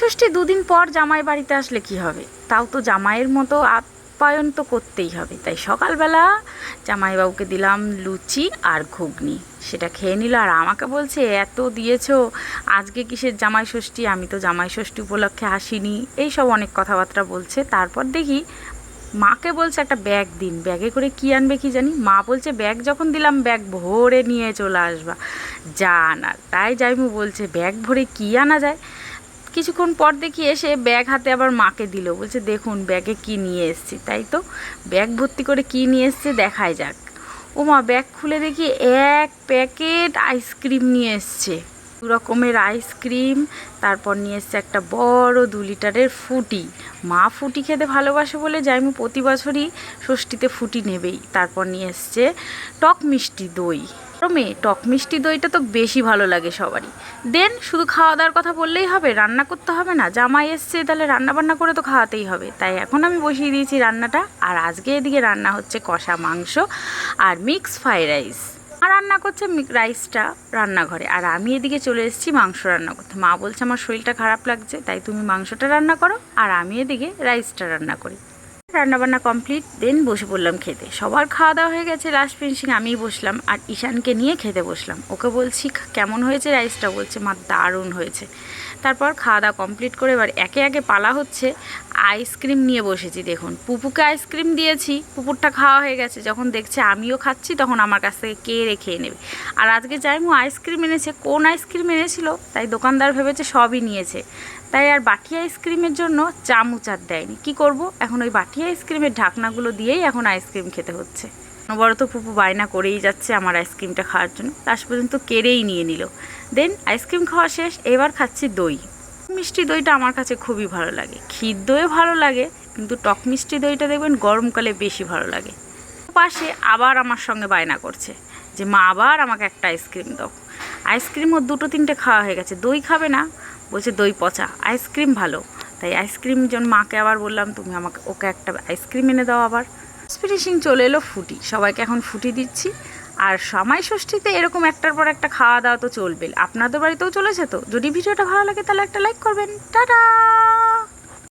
ষষ্ঠী দুদিন পর জামাই বাড়িতে আসলে কি হবে? তাও তো জামাইয়ের মতো আপ্যায়ন তো করতেই হবে। তাই সকালবেলা জামাইবাবুকে দিলাম লুচি আর ঘুগনি। সেটা খেয়ে নিল আর আমাকে বলছে, এত দিয়েছ, আজকে কিসের জামাই ষষ্ঠী? আমি তো জামাই ষষ্ঠী উপলক্ষে আসিনি। এই সব অনেক কথাবার্তা বলছে। তারপর দেখি মাকে বলছে একটা ব্যাগ দিন। ব্যাগে করে কি আনবে কি জানি? মা বলছে, ব্যাগ যখন দিলাম, ব্যাগ ভরে নিয়ে চলে আসবা। যা আনার তাই যাইমু বলছে, ব্যাগ ভরে কি আনা যায়? কিছুক্ষণ পর দেখি এসে ব্যাগ হাতে আবার মাকে দিল। বলছে, দেখুন, ব্যাগে কি নিয়ে এসছি, তাই তো? ব্যাগ ভর্তি করে কি নিয়ে এসছে দেখাই যাক। ও মা ব্যাগ খুলে দেখি এক প্যাকেট আইসক্রিম নিয়ে এসছে। দু রকমের আইসক্রিম তারপর নিয়ে এসছে একটা বড় দু লিটারের ফুটি। মা ফুটি খেতে ভালোবাসে বলে যাইমু প্রতি বছরই ষষ্ঠীতে ফুটি নেবেই। তারপর নিয়ে এসছে টক মিষ্টি দই। মেয়ে টক মিষ্টি দইটা তো বেশি ভালো লাগে সবারই। দেন শুধু খাওয়া দাওয়ার কথা বললেই হবে, রান্না করতে হবে না। জামাই এসছে, তাহলে রান্না বান্না করে তো খাওয়াতেই হবে। তাই এখন আমি বসিয়ে দিয়েছি রান্নাটা। আর আজকে এদিকে রান্না হচ্ছে কষা মাংস আর মিক্স ফ্রাইড রাইস রান্না করছে রাইসটা রান্নাঘরে। আর আমি এদিকে চলে এসেছি মাংস রান্না করতে। মা বলছে, আমার শরীরটা খারাপ লাগছে, তাই তুমি মাংসটা রান্না করো, আর আমি এদিকে রাইসটা রান্না করি। রান্নাবান্না কমপ্লিট দেন বসে পড়লাম খেতে। সবার খাওয়া দাওয়া হয়ে গেছে লাস্ট ফিনিশিং আমিই বসলাম, আর ঈশানকে নিয়ে খেতে বসলাম। ওকে বলছি কেমন হয়েছে রাইসটা বলছে, মা, দারুণ হয়েছে। তারপর খাওয়া দাওয়া কমপ্লিট করে এবার একে একে পালা হচ্ছে আইসক্রিম নিয়ে বসেছি, দেখুন। পুপুকে আইসক্রিম দিয়েছি পুপুরটা খাওয়া হয়ে গেছে। যখন দেখছে আমিও খাচ্ছি, তখন আমার কাছ থেকে কে রেখে নেবে? আর আজকে যাইমু আইসক্রিম এনেছে, কোন আইসক্রিম এনেছিল? তাই দোকানদার ভেবেছে সবই নিয়েছে। তাই আর বাটি আইসক্রিমের জন্য চামচ আর দেয়নি। কি করব? এখন ওই বাটি আইসক্রিমের ঢাকনাগুলো দিয়েই এখন আইসক্রিম খেতে হচ্ছে। বড় তো পুপু বায়না করেই যাচ্ছে আমার আইসক্রিমটা খাওয়ার জন্য। লাস্ট পর্যন্ত কেড়েই নিয়ে নিল। দেন আইসক্রিম খাওয়া শেষ, এবার খাচ্ছি দই। মিষ্টি দইটা আমার কাছে খুবই ভালো লাগে। ক্ষীর দইও ভালো লাগে, কিন্তু টক মিষ্টি দইটা দেখবেন গরমকালে বেশি ভালো লাগে। পাশে আবার আমার সঙ্গে বায়না করছে যে, মা, আবার আমাকে একটা আইসক্রিম দাও। আইসক্রিমও দুটো তিনটে খাওয়া হয়ে গেছে। দই খাবে না, বলছে দই পচা। আইসক্রিম ভালো। তাই আইসক্রিম যখন মাকে আবার বললাম, তুমি আমাকে, ওকে একটা আইসক্রিম এনে দাও আবার। ফিনিশিং চলে এলো ফুটি। সবাইকে এখন ফুটি দিচ্ছি। আর সময় ষষ্ঠীতে এরকম একটার পর একটা খাওয়া দাওয়া তো চলবে আপনাদের বাড়িতেও চলেছে তো? যদি ভিডিওটা ভালো লাগে তাহলে একটা লাইক করবেন। টাটা!